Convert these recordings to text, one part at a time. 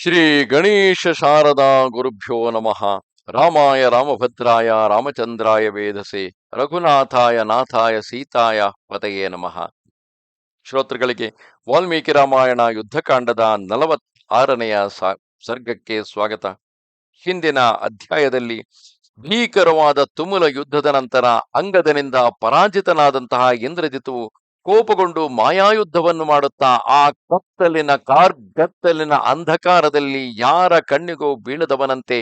ಶ್ರೀ ಗಣೇಶ ಶಾರದಾ ಗುರುಭ್ಯೋ ನಮಃ. ರಾಮಾಯ ರಾಮಭದ್ರಾಯ, ರಾಮಚಂದ್ರಾಯ ವೇದಸೆ, ರಘುನಾಥಾಯ, ನಾಥಾಯ, ಸೀತಾಯ ಪತಯೇ ನಮಃ. ಶ್ರೋತೃಗಳಿಗೆ ವಾಲ್ಮೀಕಿ ರಾಮಾಯಣ ಯುದ್ಧಕಾಂಡದ ನಲವತ್ ಆರನೆಯ ಸರ್ಗಕ್ಕೆ ಸ್ವಾಗತ. ಹಿಂದಿನ ಅಧ್ಯಾಯದಲ್ಲಿ ಭೀಕರವಾದ ತುಮುಲ ಯುದ್ಧದ ನಂತರ ಅಂಗದನಿಂದ ಪರಾಜಿತನಾದಂತಹ ಇಂದ್ರಜಿತು ಕೋಪಗೊಂಡು ಮಾಯಾಯುದ್ಧವನ್ನು ಮಾಡುತ್ತಾ ಆ ಕತ್ತಲಿನ ಕಾರ್ಗತ್ತಲಿನ ಅಂಧಕಾರದಲ್ಲಿ ಯಾರ ಕಣ್ಣಿಗೂ ಬೀಳದವನಂತೆ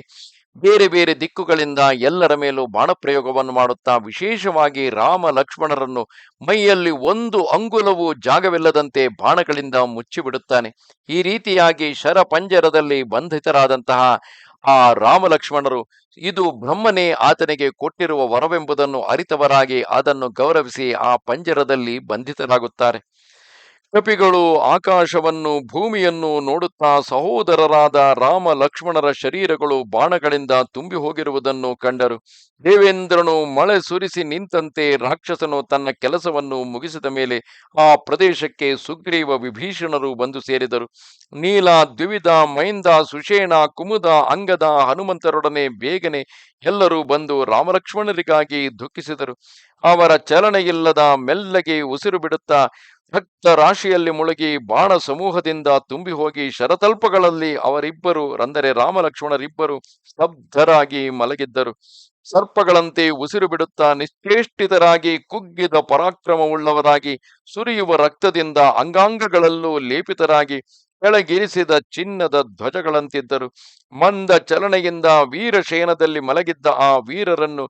ಬೇರೆ ಬೇರೆ ದಿಕ್ಕುಗಳಿಂದ ಎಲ್ಲರ ಮೇಲೂ ಬಾಣಪ್ರಯೋಗವನ್ನು ಮಾಡುತ್ತಾ ವಿಶೇಷವಾಗಿ ರಾಮ ಲಕ್ಷ್ಮಣರನ್ನು ಮೈಯಲ್ಲಿ ಒಂದು ಅಂಗುಲವು ಜಾಗವಿಲ್ಲದಂತೆ ಬಾಣಗಳಿಂದ ಮುಚ್ಚಿಬಿಡುತ್ತಾನೆ. ಈ ರೀತಿಯಾಗಿ ಶರಪಂಜರದಲ್ಲಿ ಬಂಧಿತರಾದಂತಹ ಆ ರಾಮ ಲಕ್ಷ್ಮಣರು ಇದು ಬ್ರಹ್ಮನೇ ಆತನಿಗೆ ಕೊಟ್ಟಿರುವ ವರವೆಂಬುದನ್ನು ಅರಿತವರಾಗಿ ಅದನ್ನು ಗೌರವಿಸಿ ಆ ಪಂಜರದಲ್ಲಿ ಬಂಧಿತರಾಗುತ್ತಾರೆ. ಕಪಿಗಳು ಆಕಾಶವನ್ನು ಭೂಮಿಯನ್ನು ನೋಡುತ್ತಾ ಸಹೋದರರಾದ ರಾಮ ಲಕ್ಷ್ಮಣರ ಶರೀರಗಳು ಬಾಣಗಳಿಂದ ತುಂಬಿ ಹೋಗಿರುವುದನ್ನು ಕಂಡರು. ದೇವೇಂದ್ರನು ಮಳೆ ಸುರಿಸಿ ನಿಂತಂತೆ ರಾಕ್ಷಸನು ತನ್ನ ಕೆಲಸವನ್ನು ಮುಗಿಸಿದ ಮೇಲೆ ಆ ಪ್ರದೇಶಕ್ಕೆ ಸುಗ್ರೀವ ವಿಭೀಷಣರು ಬಂದು ಸೇರಿದರು. ನೀಲ, ದ್ವಿವಿಧ, ಮೈಂದ, ಸುಷೇಣ, ಕುಮುದ, ಅಂಗದ ಹನುಮಂತರೊಡನೆ ಬೇಗನೆ ಎಲ್ಲರೂ ಬಂದು ರಾಮಲಕ್ಷ್ಮಣರಿಗಾಗಿ ದುಃಖಿಸಿದರು. ಅವರ ಚಲನೆಯಿಲ್ಲದ ಮೆಲ್ಲಗೆ ಉಸಿರು ಬಿಡುತ್ತಾ ಭಕ್ತ ರಾಶಿಯಲ್ಲಿ ಮುಳುಗಿ ಬಾಣ ಸಮೂಹದಿಂದ ತುಂಬಿ ಹೋಗಿ ಶರತಲ್ಪಗಳಲ್ಲಿ ಅವರಿಬ್ಬರು, ಅಂದರೆ ರಾಮಲಕ್ಷ್ಮಣರಿಬ್ಬರು ಸ್ತಬ್ಧರಾಗಿ ಮಲಗಿದ್ದರು. ಸರ್ಪಗಳಂತೆ ಉಸಿರು ಬಿಡುತ್ತಾ ನಿಶ್ಚೇಷ್ಟಿತರಾಗಿ ಕುಗ್ಗಿದ ಪರಾಕ್ರಮವುಳ್ಳವರಾಗಿ ಸುರಿಯುವ ರಕ್ತದಿಂದ ಅಂಗಾಂಗಗಳಲ್ಲೂ ಲೇಪಿತರಾಗಿ ಕೆಳಗಿರಿಸಿದ ಚಿನ್ನದ ಧ್ವಜಗಳಂತಿದ್ದರು. ಮಂದ ಚಲನೆಯಿಂದ ವೀರಶೇನದಲ್ಲಿ ಮಲಗಿದ್ದ ಆ ವೀರರನ್ನು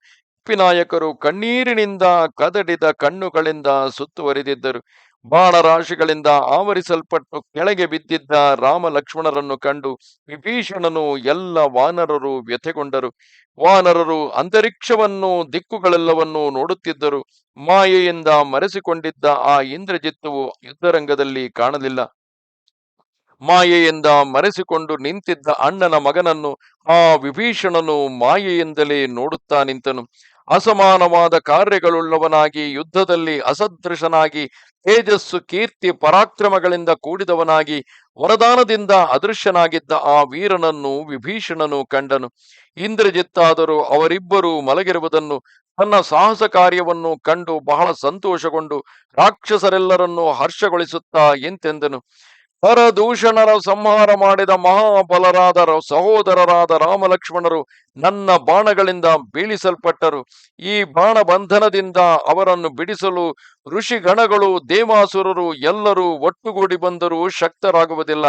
ಪಿನಾಯಕರು ಕಣ್ಣೀರಿನಿಂದ ಕದಡಿದ ಕಣ್ಣುಗಳಿಂದ ಸುತ್ತುವರಿದಿದ್ದರು. ಬಾಣರಾಶಿಗಳಿಂದ ಆವರಿಸಲ್ಪಟ್ಟು ಕೆಳಗೆ ಬಿದ್ದಿದ್ದ ರಾಮ ಲಕ್ಷ್ಮಣರನ್ನು ಕಂಡು ವಿಭೀಷಣನು ಎಲ್ಲ ವಾನರರು ವ್ಯಥೆಗೊಂಡರು. ವಾನರರು ಅಂತರಿಕ್ಷವನ್ನು, ದಿಕ್ಕುಗಳೆಲ್ಲವನ್ನೂ ನೋಡುತ್ತಿದ್ದರು. ಮಾಯೆಯಿಂದ ಮರೆಸಿಕೊಂಡಿದ್ದ ಆ ಇಂದ್ರಜಿತ್ತುವು ಯುದ್ಧರಂಗದಲ್ಲಿ ಕಾಣಲಿಲ್ಲ. ಮಾಯೆಯಿಂದ ಮರೆಸಿಕೊಂಡು ನಿಂತಿದ್ದ ಅಣ್ಣನ ಮಗನನ್ನು ಆ ವಿಭೀಷಣನು ಮಾಯೆಯಿಂದಲೇ ನೋಡುತ್ತಾ ನಿಂತನು. ಅಸಮಾನವಾದ ಕಾರ್ಯಗಳುಳ್ಳವನಾಗಿ, ಯುದ್ಧದಲ್ಲಿ ಅಸದೃಶನಾಗಿ, ತೇಜಸ್ಸು, ಕೀರ್ತಿ, ಪರಾಕ್ರಮಗಳಿಂದ ಕೂಡಿದವನಾಗಿ, ವರದಾನದಿಂದ ಅದೃಶ್ಯನಾಗಿದ್ದ ಆ ವೀರನನ್ನು, ವಿಭೀಷಣನು ಕಂಡನು. ಇಂದ್ರಜಿತ್ತಾದರೂ ಅವರಿಬ್ಬರೂ ಮಲಗಿರುವುದನ್ನು, ತನ್ನ ಸಾಹಸ ಕಾರ್ಯವನ್ನು ಕಂಡು ಬಹಳ ಸಂತೋಷಗೊಂಡು, ರಾಕ್ಷಸರೆಲ್ಲರನ್ನೂ ಹರ್ಷಗೊಳಿಸುತ್ತಾ ಎಂತೆಂದನು. ಪರದೂಷಣರ ಸಂಹಾರ ಮಾಡಿದ ಮಹಾಬಲರಾದ ಸಹೋದರರಾದ ರಾಮಲಕ್ಷ್ಮಣರು ನನ್ನ ಬಾಣಗಳಿಂದ ಬೀಳಿಸಲ್ಪಟ್ಟರು. ಈ ಬಾಣ ಬಂಧನದಿಂದ ಅವರನ್ನು ಬಿಡಿಸಲು ಋಷಿಗಣಗಳು, ದೇವಾಸುರರು ಎಲ್ಲರೂ ಒಟ್ಟುಗೂಡಿ ಬಂದರೂ ಶಕ್ತರಾಗುವುದಿಲ್ಲ.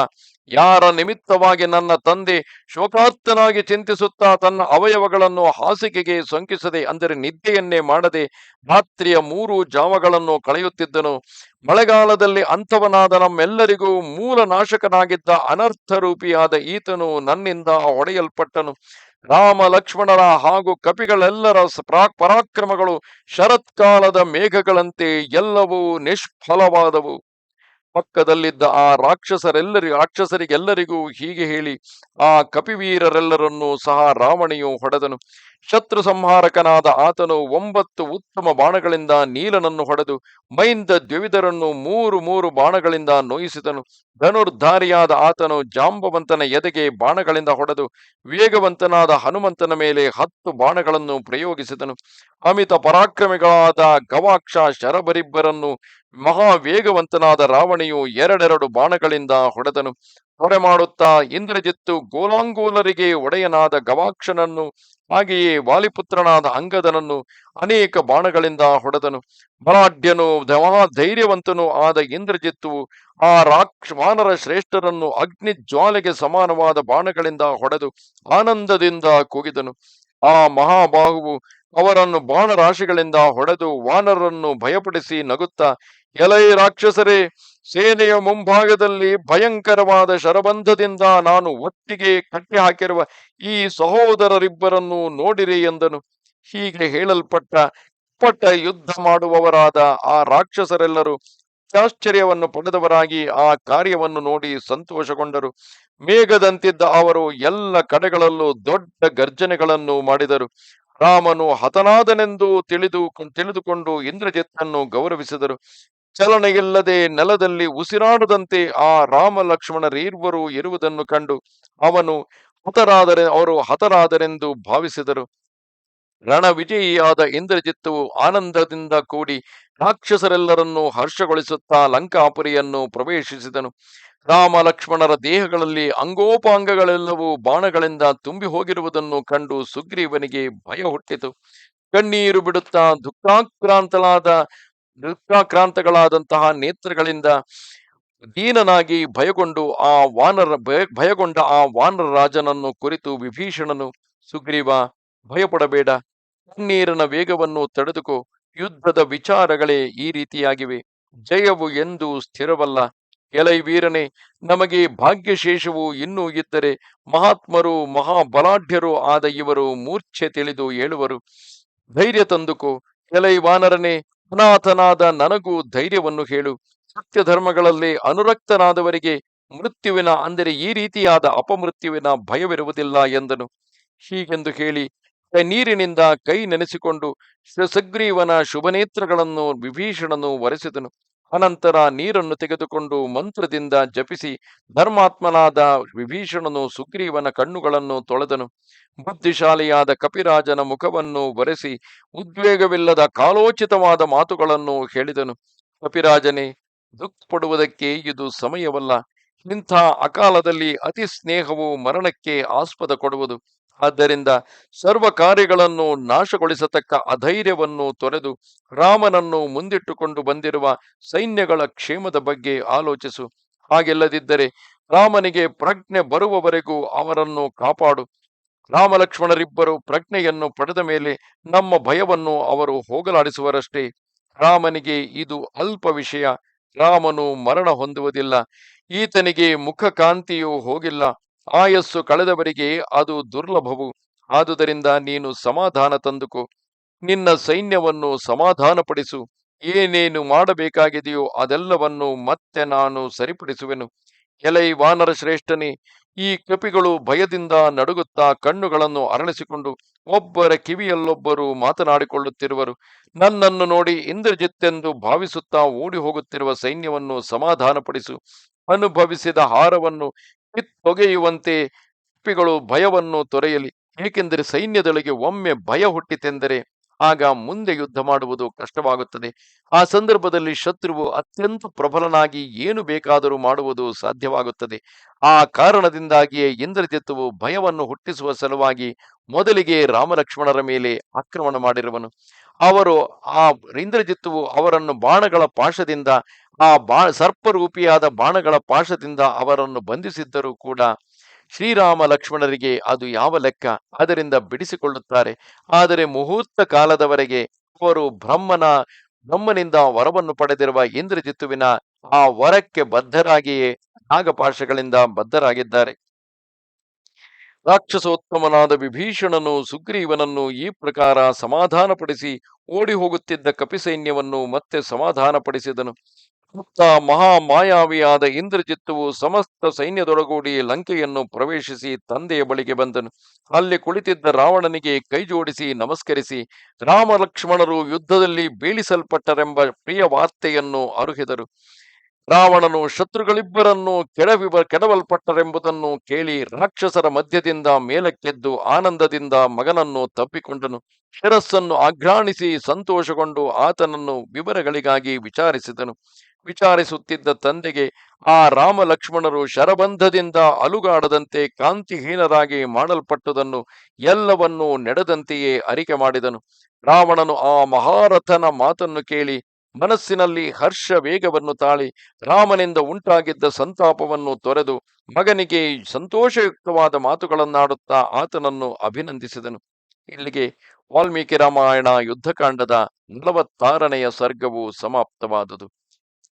ಯಾರ ನಿಮಿತ್ತವಾಗಿ ನನ್ನ ತಂದೆ ಶೋಕಾರ್ತನಾಗಿ ಚಿಂತಿಸುತ್ತಾ ತನ್ನ ಅವಯವಗಳನ್ನು ಹಾಸಿಗೆಗೆ ಸೊಂಕಿಸದೆ ಅಂದರೆ ನಿದ್ದೆಯನ್ನೇ ಮಾಡದೆ ರಾತ್ರಿಯ ಮೂರು ಜಾವಗಳನ್ನು ಕಳೆಯುತ್ತಿದ್ದನು. ಮಳೆಗಾಲದಲ್ಲಿ ಅಂಥವನಾದ ನಮ್ಮೆಲ್ಲರಿಗೂ ಮೂಲ ನಾಶಕನಾಗಿದ್ದ ಅನರ್ಥ ರೂಪಿಯಾದ ಈತನು ನನ್ನಿಂದ ಹೊಡೆಯಲ್ಪಟ್ಟನು. ರಾಮ ಲಕ್ಷ್ಮಣರ ಹಾಗೂ ಕಪಿಗಳೆಲ್ಲರ ಪರಾಕ್ರಮಗಳು ಶರತ್ಕಾಲದ ಮೇಘಗಳಂತೆ ಎಲ್ಲವೂ ನಿಷ್ಫಲವಾದವು. ಪಕ್ಕದಲ್ಲಿದ್ದ ಆ ರಾಕ್ಷಸರೆಲ್ಲರಿ, ರಾಕ್ಷಸರಿಗೆಲ್ಲರಿಗೂ ಹೀಗೆ ಹೇಳಿ ಆ ಕಪಿವೀರರೆಲ್ಲರನ್ನೂ ಸಹ ರಾವಣಿಯು ಹೊಡೆದನು. ಶತ್ರು ಸಂಹಾರಕನಾದ ಆತನು ಒಂಬತ್ತು ಉತ್ತಮ ಬಾಣಗಳಿಂದ ನೀಲನನ್ನು ಹೊಡೆದು ಮೈಂದ ದ್ವಿವಿಧರನ್ನು ಮೂರು ಮೂರು ಬಾಣಗಳಿಂದ ನೋಯಿಸಿದನು. ಧನುರ್ಧಾರಿಯಾದ ಆತನು ಜಾಂಬವಂತನ ಎದೆಗೆ ಬಾಣಗಳಿಂದ ಹೊಡೆದು ವೇಗವಂತನಾದ ಹನುಮಂತನ ಮೇಲೆ ಹತ್ತು ಬಾಣಗಳನ್ನು ಪ್ರಯೋಗಿಸಿದನು. ಅಮಿತ ಪರಾಕ್ರಮಿಗಳಾದ ಗವಾಕ್ಷ ಶರಬರಿಬ್ಬರನ್ನು ಮಹಾವೇಗವಂತನಾದ ರಾವಣಿಯು ಎರಡೆರಡು ಬಾಣಗಳಿಂದ ಹೊಡೆದನು. ಹೊರೆ ಮಾಡುತ್ತಾ ಇಂದ್ರಜಿತ್ತು ಗೋಲಾಂಗೋಲರಿಗೆ ಒಡೆಯನಾದ ಗವಾಕ್ಷನನ್ನು, ಹಾಗೆಯೇ ವಾಲಿಪುತ್ರನಾದ ಅಂಗದನನ್ನು ಅನೇಕ ಬಾಣಗಳಿಂದ ಹೊಡೆದನು. ಬಲಾಢ್ಯನು ಧೈರ್ಯವಂತನು ಆದ ಇಂದ್ರಜಿತ್ತು ಆ ರಾಕ್ಷ, ವಾನರ ಶ್ರೇಷ್ಠರನ್ನು ಅಗ್ನಿ ಜ್ವಾಲೆಗೆ ಸಮಾನವಾದ ಬಾಣಗಳಿಂದ ಹೊಡೆದು ಆನಂದದಿಂದ ಕೂಗಿದನು. ಆ ಮಹಾಬಾಹುವು ಅವರನ್ನು ಬಾಣರಾಶಿಗಳಿಂದ ಹೊಡೆದು ವಾನರನ್ನು ಭಯಪಡಿಸಿ ನಗುತ್ತಾ, ಎಲೈ ರಾಕ್ಷಸರೇ, ಸೇನೆಯ ಮುಂಭಾಗದಲ್ಲಿ ಭಯಂಕರವಾದ ಶರಬಂಧದಿಂದ ನಾನು ಒಟ್ಟಿಗೆ ಕಟ್ಟಿ ಹಾಕಿರುವ ಈ ಸಹೋದರರಿಬ್ಬರನ್ನು ನೋಡಿರಿ ಎಂದನು. ಹೀಗೆ ಹೇಳಲ್ಪಟ್ಟ ಪಟ್ಟ ಯುದ್ಧ ಮಾಡುವವರಾದ ಆ ರಾಕ್ಷಸರೆಲ್ಲರೂ ಆಶ್ಚರ್ಯವನ್ನು ಪಡೆದವರಾಗಿ ಆ ಕಾರ್ಯವನ್ನು ನೋಡಿ ಸಂತೋಷಗೊಂಡರು. ಮೇಘದಂತಿದ್ದ ಅವರು ಎಲ್ಲ ಕಡೆಗಳಲ್ಲೂ ದೊಡ್ಡ ಗರ್ಜನೆಗಳನ್ನು ಮಾಡಿದರು. ರಾಮನು ಹತನಾದನೆಂದು ತಿಳಿದು ತಿಳಿದುಕೊಂಡು ಇಂದ್ರಜಿತ್ತನ್ನು ಗೌರವಿಸಿದರು. ಚಲನೆಯಿಲ್ಲದೆ ನೆಲದಲ್ಲಿ ಉಸಿರಾಡದಂತೆ ಆ ರಾಮ ಲಕ್ಷ್ಮಣರೀರ್ವರು ಇರುವುದನ್ನು ಕಂಡು ಅವನು ಹತರಾದರೆ, ಅವರು ಹತರಾದರೆಂದು ಭಾವಿಸಿದರು. ರಣವಿಜಯಿಯಾದ ಇಂದ್ರಜಿತ್ತು ಆನಂದದಿಂದ ಕೂಡಿ ರಾಕ್ಷಸರೆಲ್ಲರನ್ನೂ ಹರ್ಷಗೊಳಿಸುತ್ತಾ ಲಂಕಾಪುರಿಯನ್ನು ಪ್ರವೇಶಿಸಿದನು. ರಾಮ ಲಕ್ಷ್ಮಣರ ದೇಹಗಳಲ್ಲಿ ಅಂಗೋಪಾಂಗಗಳೆಲ್ಲವೂ ಬಾಣಗಳಿಂದ ತುಂಬಿ ಹೋಗಿರುವುದನ್ನು ಕಂಡು ಸುಗ್ರೀವನಿಗೆ ಭಯ ಹುಟ್ಟಿತು. ಕಣ್ಣೀರು ಬಿಡುತ್ತಾ ದುಃಖಾಕ್ರಾಂತಲಾದ, ದುಃಖಾಕ್ರಾಂತಗಳಾದಂತಹ ನೇತ್ರಗಳಿಂದ ದೀನನಾಗಿ ಭಯಗೊಂಡು ಆ ವಾನರ, ಭಯ, ಭಯಗೊಂಡ ಆ ವಾನರ ರಾಜನನ್ನು ಕುರಿತು ವಿಭೀಷಣನು, ಸುಗ್ರೀವ, ಭಯಪಡಬೇಡ. ಕಣ್ಣೀರಿನ ವೇಗವನ್ನು ತಡೆದುಕೋ. ಯುದ್ಧದ ವಿಚಾರಗಳೇ ಈ ರೀತಿಯಾಗಿವೆ. ಜಯವು ಎಂದು ಸ್ಥಿರವಲ್ಲ. ಎಲೈ ವೀರನೆ, ನಮಗೆ ಭಾಗ್ಯಶೇಷವು ಇನ್ನೂ ಇದ್ದರೆ ಮಹಾತ್ಮರು, ಮಹಾಬಲಾಢ್ಯರು ಆದ ಇವರು ಮೂರ್ಛೆ ತಿಳಿದು ಹೇಳುವರು. ಧೈರ್ಯ ತಂದುಕೋ. ಎಲೈ ವಾನರನೆ, ಅನಾಥನಾದ ನನಗೂ ಧೈರ್ಯವನ್ನು ಹೇಳು. ಸತ್ಯ ಧರ್ಮಗಳಲ್ಲಿ ಅನುರಕ್ತನಾದವರಿಗೆ ಮೃತ್ಯುವಿನ, ಅಂದರೆ ಈ ರೀತಿಯಾದ ಅಪಮೃತ್ಯುವಿನ ಭಯವಿರುವುದಿಲ್ಲ ಎಂದನು. ಹೀಗೆಂದು ಹೇಳಿ ನೀರಿನಿಂದ ಕೈ ನೆನೆಸಿಕೊಂಡು ಸುಗ್ರೀವನ ಶುಭನೇತ್ರಗಳನ್ನು, ವಿಭೀಷಣನು ಒರೆಸಿದನು ಅನಂತರ ನೀರನ್ನು ತೆಗೆದುಕೊಂಡು ಮಂತ್ರದಿಂದ ಜಪಿಸಿ ಧರ್ಮಾತ್ಮನಾದ ವಿಭೀಷಣನು ಸುಗ್ರೀವನ ಕಣ್ಣುಗಳನ್ನು ತೊಳೆದನು. ಬುದ್ಧಿಶಾಲಿಯಾದ ಕಪಿರಾಜನ ಮುಖವನ್ನು ಒರೆಸಿ ಉದ್ವೇಗವಿಲ್ಲದ ಕಾಲೋಚಿತವಾದ ಮಾತುಗಳನ್ನು ಹೇಳಿದನು. ಕಪಿರಾಜನೇ, ದುಃಖಪಡುವುದಕ್ಕೆ ಇದು ಸಮಯವಲ್ಲ. ಇಂಥ ಅಕಾಲದಲ್ಲಿ ಅತಿ ಸ್ನೇಹವು ಮರಣಕ್ಕೆ ಆಸ್ಪದ ಕೊಡುವುದು. ಆದ್ದರಿಂದ ಸರ್ವ ಕಾರ್ಯಗಳನ್ನು ನಾಶಗೊಳಿಸತಕ್ಕ ಅಧೈರ್ಯವನ್ನು ತೊರೆದು ರಾಮನನ್ನು ಮುಂದಿಟ್ಟುಕೊಂಡು ಬಂದಿರುವ ಸೈನ್ಯಗಳ ಕ್ಷೇಮದ ಬಗ್ಗೆ ಆಲೋಚಿಸು. ಹಾಗೆಲ್ಲದಿದ್ದರೆ ರಾಮನಿಗೆ ಪ್ರಜ್ಞೆ ಬರುವವರೆಗೂ ಅವರನ್ನು ಕಾಪಾಡು. ರಾಮಲಕ್ಷ್ಮಣರಿಬ್ಬರು ಪ್ರಜ್ಞೆಯನ್ನು ಪಡೆದ ಮೇಲೆ ನಮ್ಮ ಭಯವನ್ನು ಅವರು ಹೋಗಲಾಡಿಸುವರಷ್ಟೇ. ರಾಮನಿಗೆ ಇದು ಅಲ್ಪ ವಿಷಯ. ರಾಮನು ಮರಣ ಹೊಂದುವುದಿಲ್ಲ. ಈತನಿಗೆ ಮುಖ ಕಾಂತಿಯೂ ಹೋಗಿಲ್ಲ. ಆಯಸ್ಸು ಕಳೆದವರಿಗೆ ಅದು ದುರ್ಲಭವು. ಆದುದರಿಂದ ನೀನು ಸಮಾಧಾನ ತಂದುಕೋ. ನಿನ್ನ ಸೈನ್ಯವನ್ನು ಸಮಾಧಾನಪಡಿಸು. ಏನೇನು ಮಾಡಬೇಕಾಗಿದೆಯೋ ಅದೆಲ್ಲವನ್ನು ಮತ್ತೆ ನಾನು ಸರಿಪಡಿಸುವೆನು. ಎಲೈ ವಾನರ ಶ್ರೇಷ್ಠನೇ, ಈ ಕಪಿಗಳು ಭಯದಿಂದ ನಡುಗುತ್ತಾ ಕಣ್ಣುಗಳನ್ನು ಅರಳಿಸಿಕೊಂಡು ಒಬ್ಬರ ಕಿವಿಯಲ್ಲೊಬ್ಬರು ಮಾತನಾಡಿಕೊಳ್ಳುತ್ತಿರುವರು. ನನ್ನನ್ನು ನೋಡಿ ಇಂದ್ರಜಿತ್ತೆಂದು ಭಾವಿಸುತ್ತಾ ಓಡಿ ಹೋಗುತ್ತಿರುವ ಸೈನ್ಯವನ್ನು ಸಮಾಧಾನಪಡಿಸು. ಅನುಭವಿಸಿದ ಹಾರವನ್ನು ಕಿತ್ತೊಗೆಯುವಂತೆ ಪಿಗಳು ಭಯವನ್ನು ತೊರೆಯಲಿ. ಏಕೆಂದರೆ ಸೈನ್ಯದೊಳಗೆ ಒಮ್ಮೆ ಭಯ ಹುಟ್ಟಿತೆಂದರೆ ಆಗ ಮುಂದೆ ಯುದ್ಧ ಮಾಡುವುದು ಕಷ್ಟವಾಗುತ್ತದೆ. ಆ ಸಂದರ್ಭದಲ್ಲಿ ಶತ್ರುವು ಅತ್ಯಂತ ಪ್ರಬಲನಾಗಿ ಏನು ಬೇಕಾದರೂ ಮಾಡುವುದು ಸಾಧ್ಯವಾಗುತ್ತದೆ. ಆ ಕಾರಣದಿಂದಾಗಿಯೇ ಇಂದ್ರಜಿತ್ತುವು ಭಯವನ್ನು ಹುಟ್ಟಿಸುವ ಸಲುವಾಗಿ ಮೊದಲಿಗೆ ರಾಮಲಕ್ಷ್ಮಣರ ಮೇಲೆ ಆಕ್ರಮಣ ಮಾಡಿರುವನು. ಅವರು ಆ ಇಂದ್ರಜಿತ್ತುವು ಅವರನ್ನು ಬಾಣಗಳ ಪಾಶದಿಂದ ಆ ಬಾ, ಸರ್ಪರೂಪಿಯಾದ ಬಾಣಗಳ ಪಾಶದಿಂದ ಅವರನ್ನು ಬಂಧಿಸಿದ್ದರೂ ಕೂಡ ಶ್ರೀರಾಮ ಲಕ್ಷ್ಮಣರಿಗೆ ಅದು ಯಾವ ಲೆಕ್ಕ? ಅದರಿಂದ ಬಿಡಿಸಿಕೊಳ್ಳುತ್ತಾರೆ. ಆದರೆ ಮುಹೂರ್ತ ಕಾಲದವರೆಗೆ ಅವರು ಬ್ರಹ್ಮನ, ಬ್ರಹ್ಮನಿಂದ ವರವನ್ನು ಪಡೆದಿರುವ ಇಂದ್ರಜಿತ್ತುವಿನ ಆ ವರಕ್ಕೆ ಬದ್ಧರಾಗಿಯೇ ನಾಗಪಾಶಗಳಿಂದ ಬದ್ಧರಾಗಿದ್ದಾರೆ. ರಾಕ್ಷಸೋತ್ತಮನಾದ ವಿಭೀಷಣನು ಸುಗ್ರೀವನನ್ನು ಈ ಪ್ರಕಾರ ಸಮಾಧಾನಪಡಿಸಿ ಓಡಿ ಹೋಗುತ್ತಿದ್ದ ಕಪಿಸೈನ್ಯವನ್ನು ಮತ್ತೆ ಸಮಾಧಾನಪಡಿಸಿದನು. ಮುಕ್ತ ಮಹಾಮಾಯಾವಿಯಾದ ಇಂದ್ರಜಿತ್ತುವು ಸಮಸ್ತ ಸೈನ್ಯದೊಳಗೂಡಿ ಲಂಕೆಯನ್ನು ಪ್ರವೇಶಿಸಿ ತಂದೆಯ ಬಳಿಗೆ ಬಂದನು. ಅಲ್ಲಿ ಕುಳಿತಿದ್ದ ರಾವಣನಿಗೆ ಕೈ ಜೋಡಿಸಿ ನಮಸ್ಕರಿಸಿ, ರಾಮ ಲಕ್ಷ್ಮಣರು ಯುದ್ಧದಲ್ಲಿ ಬೀಳಿಸಲ್ಪಟ್ಟರೆಂಬ ಪ್ರಿಯ ವಾರ್ತೆಯನ್ನು ಅರುಹಿದರು. ರಾವಣನು ಶತ್ರುಗಳಿಬ್ಬರನ್ನು ಕೆಡವಿ ಕೆಡವಲ್ಪಟ್ಟರೆಂಬುದನ್ನು ಕೇಳಿ ರಾಕ್ಷಸರ ಮಧ್ಯದಿಂದ ಮೇಲಕ್ಕೆದ್ದು ಆನಂದದಿಂದ ಮಗನನ್ನು ತಪ್ಪಿಕೊಂಡನು. ಶಿರಸ್ಸನ್ನು ಆಘ್ರಾಣಿಸಿ ಸಂತೋಷಗೊಂಡು ಆತನನ್ನು ವಿವರಗಳಿಗಾಗಿ ವಿಚಾರಿಸಿದನು. ವಿಚಾರಿಸುತ್ತಿದ್ದ ತಂದೆಗೆ ಆ ರಾಮ ಲಕ್ಷ್ಮಣರು ಶರಬಂಧದಿಂದ ಅಲುಗಾಡದಂತೆ ಕಾಂತಿಹೀನರಾಗಿ ಮಾಡಲ್ಪಟ್ಟುದನ್ನು ಎಲ್ಲವನ್ನೂ ನಡೆದಂತೆಯೇ ಅರಿಕೆ ಮಾಡಿದನು. ರಾವಣನು ಆ ಮಹಾರಥನ ಮಾತನ್ನು ಕೇಳಿ ಮನಸ್ಸಿನಲ್ಲಿ ಹರ್ಷ ವೇಗವನ್ನು ತಾಳಿ ರಾಮನಿಂದ ಉಂಟಾಗಿದ್ದ ಸಂತಾಪವನ್ನು ತೊರೆದು ಮಗನಿಗೆ ಸಂತೋಷಯುಕ್ತವಾದ ಮಾತುಗಳನ್ನಾಡುತ್ತಾ ಆತನನ್ನು ಅಭಿನಂದಿಸಿದನು. ಇಲ್ಲಿಗೆ ವಾಲ್ಮೀಕಿ ರಾಮಾಯಣ ಯುದ್ಧಕಾಂಡದ ನಲವತ್ತಾರನೆಯ ಸರ್ಗವು ಸಮಾಪ್ತವಾದುದು.